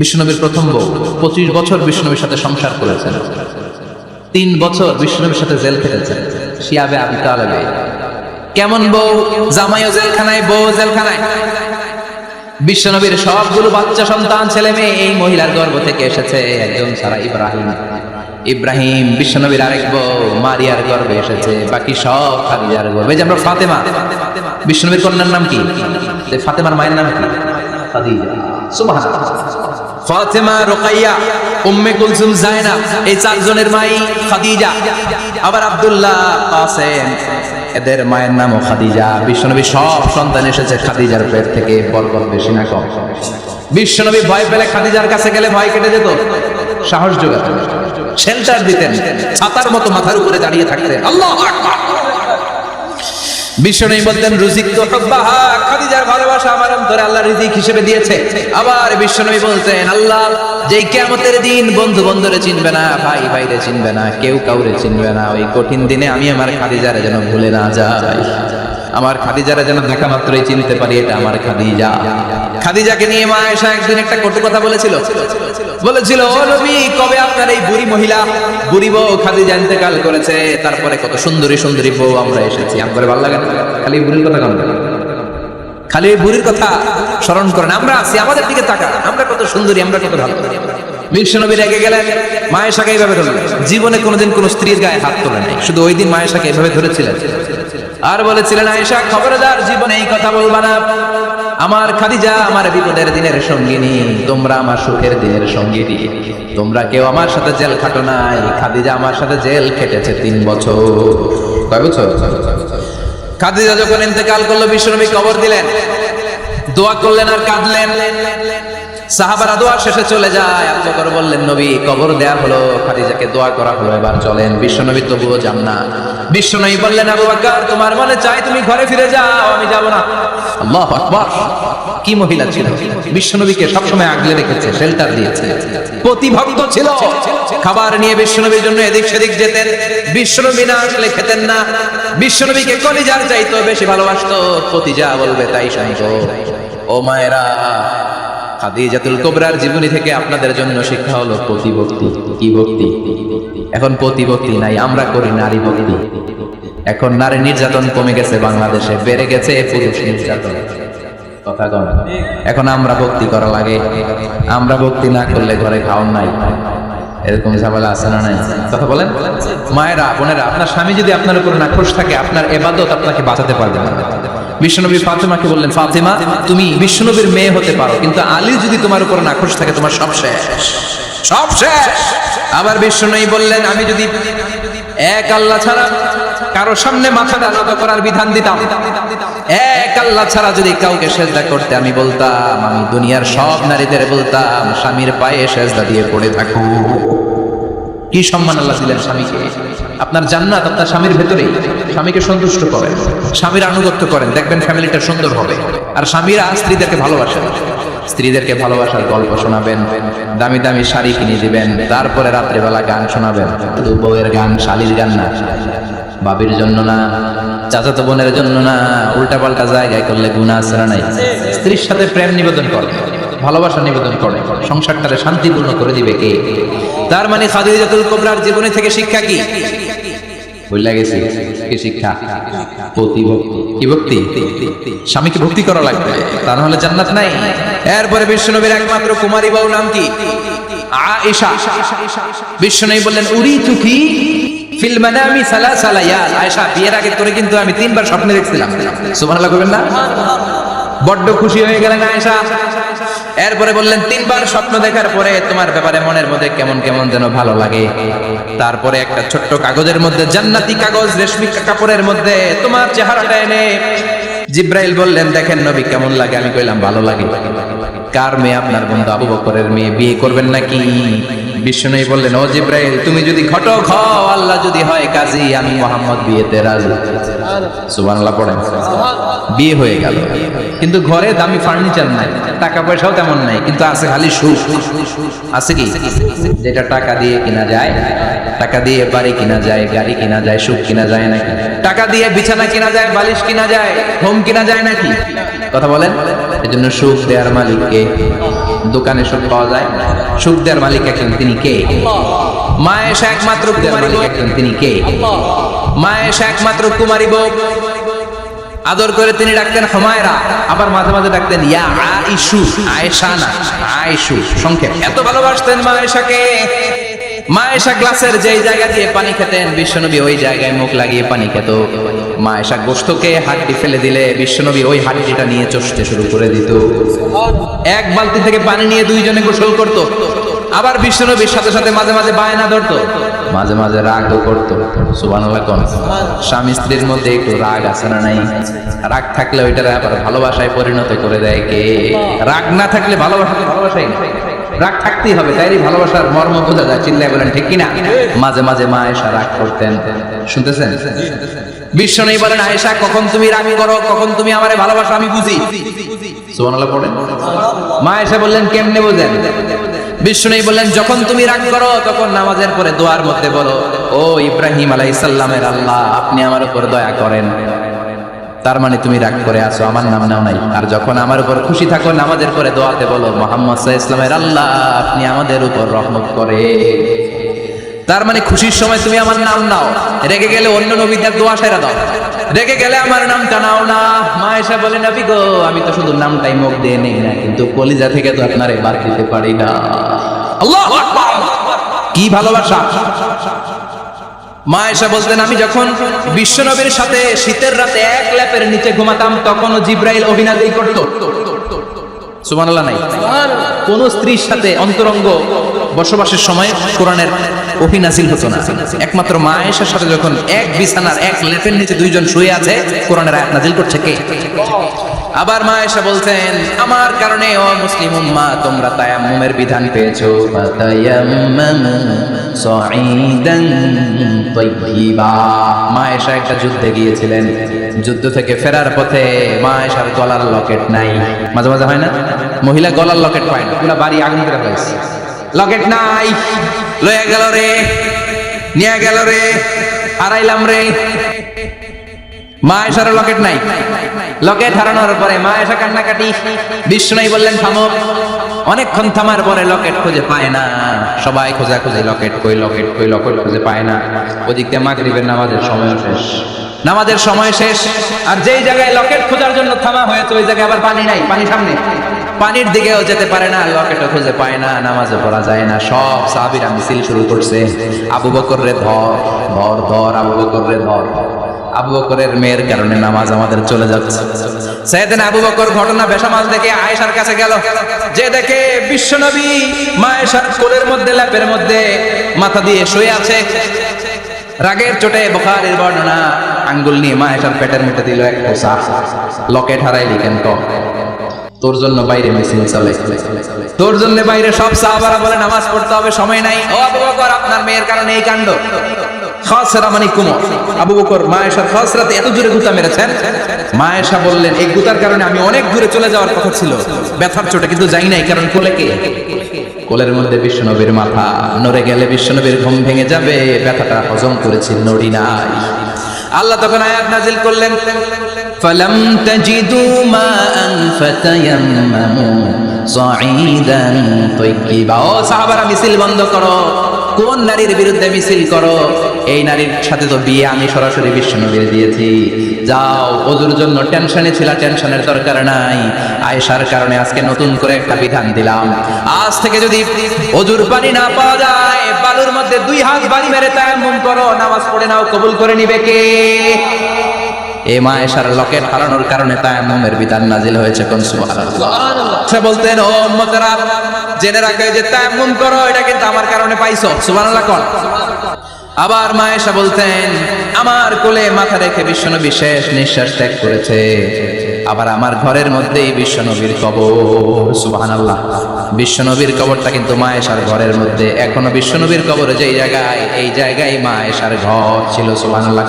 বিষ্ণুনবীর প্রথম বউ, পঁচিশ বছর বিষ্ণুনবীর সাথে সংসার করেছেন। তিন বছর বিষ্ণুনবীর সাথে জেল খেটেছেন, শিয়াবে আবি তালেবে। কেমন বউ? জামাইও জেলখানায় বউ জেলখানায়। বিশ্বনবীর সবগুলো বাচ্চা সন্তান, ছেলে মেয়ে এই মহিলার গর্ভ থেকে এসেছে একজন সারা ইব্রাহিম। ইব্রাহিম বিশ্বনবীর আরেক বউ, মারিয়ার গর্ভে এসেছে, বাকি সব খাদিজার গর্ভে। যে আমরা ফাতেমা বিশ্বনবীর কন্যার নাম কি? ফাতেমার মায়ের নাম কি? খাদিজা। সুবহানাল্লাহ। ফাতেমা রোকাইয়া, উম্মে কুলসুম জায়নাব এই চারজনের মাই খাদিজা। আবার আব্দুল্লাহ এদের মায়ের নামও খাদিজা। বিশ্বনবী সব সন্তান এসেছে খাদিজার পেট থেকে, বরকত বেশি না কম। বিশ্বনবী ভয় পেলে খাদিজার কাছে গেলে ভয় কেটে যেত। সাহস শেল্টার দিতেন, ছাতার মতো মাথার উপরে দাঁড়িয়ে থাকতেন। আল্লাহ বিশ্বনবী বলতেন, রুজিক তো খাদিজার ভালোবাসা আমার অন্তরে আল্লাহ রিজিক হিসেবে দিয়েছে। আবার বিশ্বনবী বলতেন, আল্লাহ, যেই কেমতের দিন বন্ধু বন্ধুরে চিনবে না, ভাই ভাইরে চিনবে না, কেউ কাউরে চিনবে না। ওই কঠিন দিনে আমি আমার খাদিজারে যেন ভুলে না যাই। আমার খাদিজারে যেন দেখা মাত্রই চিনতে পারি এটা আমার খাদিজা। খাদিজাকে নিয়ে মা এসা একদিন একটা কটু কথা বলেছিল। বলেছিল, ও নবী, কবে আপনার এই বুড়ি মহিলা, বুড়ি বউ খাদিজা ইন্তেকাল করেছে? তারপরে কত সুন্দরী সুন্দরী বউ আমরা এসেছি। আমার ভালো লাগে না। খালি বুড়ির কথা কম খালি বুড়ির কথা স্মরণ করেন। আমরা আছি, আমাদের দিকে তাকান। আমরা কত সুন্দরী, আমরা কত ভালো। বিশ্বনবী রেগে গেলেন। মায়েশাকে এইভাবে ধরলেন। জীবনে কোনোদিন কোনো স্ত্রীর গায়ে হাত তোলে নাই। শুধু ওই দিন মায়েশাকে এইভাবে ধরেছিলেন। আর বলেছিলেন, আয়েশা, খবরদার, জীবনে এই কথা বলবা না। আমার খাদিজা আমার বিপদের দিনের সঙ্গিনী। তোমরা আমার সুখের দিনের সঙ্গিনী। তোমরা কেউ আমার সাথে জেল খাটো নাই। খাদিজা আমার সাথে জেল খেটেছে তিন বছর। কয় বছর? খাদিজা যখন ইন্তেকাল করল, বিশ্বনবী কবর দিলেন। দোয়া করলেন আর কাঁদলেন। সাহাবারা দোয়া শেষে চলে যায়। আবু বকর বললেন, নবী, কবর দেয়া হলো, খাদিজাকে দোয়া করা হলো, এবার চলেন। বিশ্বনবী তবুও যান না। বিশ্বনবী বললেন, আবু বকর, তোমার মনে চাই তুমি ঘরে ফিরে যাও, আমি যাব না। আল্লাহু আকবার। কি মহিলা ছিল? বিশ্বনবীকে সবসময় আগলে রেখেছে শেল্টার দিয়েছে। প্রতিভক্ত ছিল। খাবার নিয়ে বিশ্বনবীর জন্য এদিক সেদিক যেতেন। বিশ্বনবী না আসলে খেতেন না। বিশ্বনবীকে কলিজার চাইতো বেশি ভালোবাসতো। প্রতিজা বলবে, তাই শুনতো ও মায়েরা খাদিজাতুল কোবরার জীবনী থেকে আপনাদের জন্য শিক্ষা হলো প্রতিভক্তি। কি ভক্তি? এখন প্রতিভক্তি নাই, আমরা করি নারী ভক্তি। এখন নারী নির্যাতন কমে গেছে বাংলাদেশে, বেড়ে গেছে পুরুষ নির্যাতন। কথা কম এখন আমরা ভক্তি করা লাগে। আমরা ভক্তি না করলে ঘরে খাওয়ান নাই। এরকম ঝামেলা আছে না নাই? কথা বলেন। মায়েরা, বোনেরা, আপনার স্বামী যদি আপনার উপর নাখোশ থাকে, আপনার এবাদত আপনাকে বাঁচাতে পারবে না। বিশ্বনবী ফাতেমাকে বললেন, ফাতেমা, তুমি বিশ্বনবীর মেয়ে হতে পারো, কিন্তু আলী যদি তোমার উপর নাখোশ থাকে, তোমার সব শেষ। সব শেষ। আবার বিশ্বনবী বললেন, আমি যদি এক আল্লাহ ছাড়া কারও সামনে মাথাটা নত করার বিধান দিতাম, এক আল্লাহ ছাড়া যদি কাউকে সেজদা করতে আমি বলতাম, আমি দুনিয়ার সব নারীদের বলতাম, স্বামীর পায়ে সেজদা দিয়ে পড়ে থাকো কি সম্মান আল্লাহ দিলেন স্বামীকে? আপনার জান্নাত আপনার স্বামীর ভেতরেই স্বামীকে সন্তুষ্ট করেন স্বামীর আনুগত্য করেন, দেখবেন ফ্যামিলিটা সুন্দর হবে। আর স্বামীরা স্ত্রীদেরকে ভালোবাসেন। স্ত্রীদেরকে ভালোবাসার গল্প শোনাবেন, দামি দামি শাড়ি কিনে দিবেন, তারপরে রাত্রেবেলা গান শোনাবেন। শুধু বউয়ের গান শালির গান না, বাবির জন্য না, চাচাতো বোনের জন্য না উল্টা পাল্টা জায়গায় করলে গুণা আশ্রা নাই। স্ত্রীর সাথে প্রেম নিবেদন করে ভালোবাসা নিবেদন করে, সংসারটারে শান্তিপূর্ণ করে দিবে কে? তার মানে খাদিজাতুল কোবরার জীবনে থেকে শিক্ষা কি? আয়েশা। বিয়ের আগে তোরে কিন্তু আমি তিনবার স্বপ্নে দেখছিলাম। কইবেন না? বড্ড খুশি হয়ে গেলেন আয়েশা। এরপরে বললেন, তিনবার স্বপ্ন দেখার পরে তোমার ব্যাপারে মনের মধ্যে কেমন কেমন যেন ভালো লাগে। তারপরে একটা ছোট্ট কাগজের মধ্যে, জান্নাতি কাগজ, রেশমি কাপড়ের মধ্যে তোমার চেহারাটা এনে জিব্রাইল বললেন, দেখেন নবী, কেমন লাগে? আমি কইলাম, ভালো লাগে। কার মেয়ে আপনার বন্ধু আবু বকরের মেয়ে? বিয়ে করবেন নাকি? বিষ্ণু বললেন, ও জিব্রাইল, তুমি যদি ঘটক হও, আল্লাহ যদি হয় কাজী, আমি মোহাম্মদ বিয়েতে রাজি। সুবহানাল্লাহ পড়েন বিয়ে হয়ে গেল। কিন্তু ঘরে দামি ফার্নিচার নাই টাকা পয়সাও তেমন নাই কিন্তু আছে খালি সুখ। আছে কি? যেটা টাকা দিয়ে কিনা যায় টাকা দিয়ে বাড়ি কিনা যায় গাড়ি কিনা যায় সুখ কিনা যায় নাকি? টাকা দিয়ে বিছানা কিনা যায় বালিশ কিনা যায় হোম কিনা যায় নাকি? কথা বলেন? এজন্য সুখ দেওয়ার মালিককে দোকানে সুখ পাওয়া যায়। সুখ দেওয়ার মালিক একজন তিনি কে? মায়েশা একমাত্র কুমারী মালিক একজন তিনি কে? মায়েশা একমাত্র কুমারী বউ। আদর করে তিনি ডাকতেন হমায়রা, আবার মাঝে মাঝে ডাকতেন, ইয়া আইসু আয়েশা না আয়েশু। সংক্ষেপ, এত ভালোবাসতেন মায়েশাকে। মায়েশা গ্লাসের যেই জায়গা দিয়ে পানি খেতেন, বিশ্বনবী ওই জায়গায় মুখ লাগিয়ে পানি খেত। মায়েশা গোস্তকে হাড্ডি ফেলে দিলে, বিশ্বনবী ওই হাড্ডিটা নিয়ে চষতে শুরু করে দিত। এক বালতি থেকে পানি নিয়ে দুইজনে গোসল করত। আবার বিশ্বনবীর সাথে সাথে মাঝে মাঝে বায়না ধরতো। মাঝে মাঝে রাগও করতো। কোন। স্বামী স্ত্রীর মধ্যে একটু রাগ আছে না নাই? রাগ থাকলে ওইটা আবার ভালোবাসায় পরিণত করে দেয় কে? রাগ না থাকলে ভালোবাসা ভালোবাসাই না। রাগ থাকতেই হবে তাই ভালোবাসার মর্ম বোঝা যায়। চিল্লায় বলেন, ঠিক কিনা? মাঝে মাঝে মা এসা রাগ করতেন। শুনতেছেন? বিশ্ব নেই বলেন, আয়েশা, কখন তুমি রাগ করো? কখন তুমি আমারে ভালোবাসো? আমি বুঝি। সুবহানাল্লাহ মা এসে বললেন, কেমনে বোঝেন? নেই বললেন, যখন তুমি রাগ করো, তখন নামাজের পরে দোয়ার মধ্যে বলো, ও ইব্রাহিম আলাইহিস সালামের আল্লাহ, আপনি আমার উপর দয়া করেন। তার মানে তুমি রাগ করে আসো আমার নাম নাও নাই। আর যখন আমার উপর খুশি থাকো, নামাজের পরে দোয়াতে বলো, মোহাম্মদ ইসলামের আল্লাহ, আপনি আমাদের উপর রহমত করে তার মানে খুশির সময় তুমি আমার নাম নাও। রেগে গেলে অন্য নবীদের দোয়া সেরা দাও। রেগে গেলে আমার নামটা নাও না। মা এসে বলে, নবী গো, আমি তো শুধু নামটাই মুখ দিয়ে নেই না, কিন্তু কলিজা থেকে তো আপনার বার দিতে পারি না। কি ভালোবাসা। মা এসে বলতেন, আমি যখন বিশ্বনবীর সাথে শীতের রাতে এক ল্যাপের নিচে ঘুমাতাম, তখন জিব্রাইল অভিনয় করত। নাই। কোন স্ত্রীর সাথে অন্তরঙ্গ বসবাসের সময় কোরআনের অভিনাসিল হতো না। একমাত্র মা এসার সাথে যখন এক বিছানার এক লেপের নিচে দুইজন শুয়ে আছে, কোরআনের আয়াত নাজিল করছে কে? আবার মা এসে বলছেন, আমার কারণে ও মুসলিম উম্মা, তোমরা তায়াম্মুমের বিধান পেয়েছ। ফাতায়াম্মামু সাঈদান তাইয়্যিবা। মা এসা একটা যুদ্ধে গিয়েছিলেন। যুদ্ধ থেকে ফেরার পথে মা এসার গলার লকেট নাই। মাঝে মাঝে হয় না? মহিলা গলার লকেট পায় না। পুরো বাড়ি আগুন করে লকেট নাই। লয়ে গেল রে, নিয়ে গেল রে, হারাইলাম রে। মা এসার লকেট নাই। লকেট হারানোর পরে মা এসা কান্নাকাটি, বিষ্ণু নাই বললেন, থামো। অনেকক্ষণ থামার পরে লকেট খুঁজে পায় না। সবাই খোঁজা খুঁজে লকেট কই লকেট কই, লকেট খুঁজে পায় না। ওদিক মাগরিবের নামাজের সময় শেষ। নামাজের সময় শেষ। আর যেই জায়গায় লকেট খোঁজার জন্য থামা হয়েছে, ওই জায়গায় আবার পানি নাই, পানি সামনে। পানির দিকেও যেতে পারে না, লকেটও খুঁজে পায় না নামাজে পড়া যায় না। সব সাহাবীরা মিছিল শুরু করছে। আবু বকর রে ধর ধর ধর, আবু বকর রে ধর। আবু বকরের মেয়ের কারণে নামাজ আমাদের চলে যাচ্ছে। সেদিন আবু বকর ঘটনা বেসামাল দেখে আয়েশার কাছে গেল। যে দেখে বিশ্বনবী মা আয়েশার কোলের মধ্যে, ল্যাপের মধ্যে মাথা দিয়ে শুয়ে আছে। রাগের চোটে বোখারের বর্ণনা, আঙ্গুল নিয়ে মা আয়েশার পেটের মুখে দিল এক লকেট হারাইলি কেন? তোর জন্য বাইরে মিছিল চলে তোর জন্য বাইরে সব সাহাবারা বলে নামাজ পড়তে হবে, সময় নাই। ও আবু বকর, আপনার মেয়ের কারণে এই কাণ্ড। খসরা মানে কুমর। আবু বকর, মায়েশার খসরাতে এত জোরে গুতা মেরেছেন। মায়েশা বললেন, এই গুতার কারণে আমি অনেক দূরে চলে যাওয়ার কথা ছিল। ব্যথার চোটে কিন্তু যাই নাই, কারণ কোলে কে? কোলের মধ্যে বিশ্বনবীর মাথা, নড়ে গেলে বিশ্বনবীর ঘুম ভেঙে যাবে। ব্যথাটা হজম করেছি নড়ি নাই। আল্লাহ তখন আয়াত নাজিল করলেন فلم تجدوا ماء فتيمموا صعيدا طيبا ও সাহাবারা মিছিল বন্ধ করো কোন নারীর বিরুদ্ধে মিছিল করো এই নারীর সাথে তো বিয়ে আমি সরাসরি বিশ্বনবীর দিয়েছি যাও ওজুর জন্য টেনশনে ছিল টেনশনের দরকার নাই আয়েশার কারণে আজকে নতুন করে একটা বিধান দিলাম আজ থেকে যদি অজুর পানি না পাওয়া যায় বালুর মধ্যে দুই হাত বাড়ি মেরে তায়াম্মুম করো নামাজ পড়ে নাও কবুল করে নিবে কে এ মা এসার লকেট হারানোর কারণে তায়াম্মুমের বিধান নাজিল হয়েছে কোন সে বলতেন ও উম্মতেরা জেনে রাখে যে তায়াম্মুম করো এটা কিন্তু আমার কারণে পাইছো। সুবহানাল্লাহ কোন। আবার মা এসা বলতেন আমার কোলে মাথা রেখে বিশ্বনবী শেষ নিঃশ্বাস ত্যাগ করেছে। আবার আমার ঘরের মধ্যেই বিশ্বনবীর কবর। সুবহানাল্লাহ। বিশ্বনবীর কবরটা কিন্তু মা এসার ঘরের মধ্যে। এখনও বিশ্বনবীর কবর যেই জায়গায় এই জায়গায় মা এসার ঘর ছিল। সুবহানাল্লাহ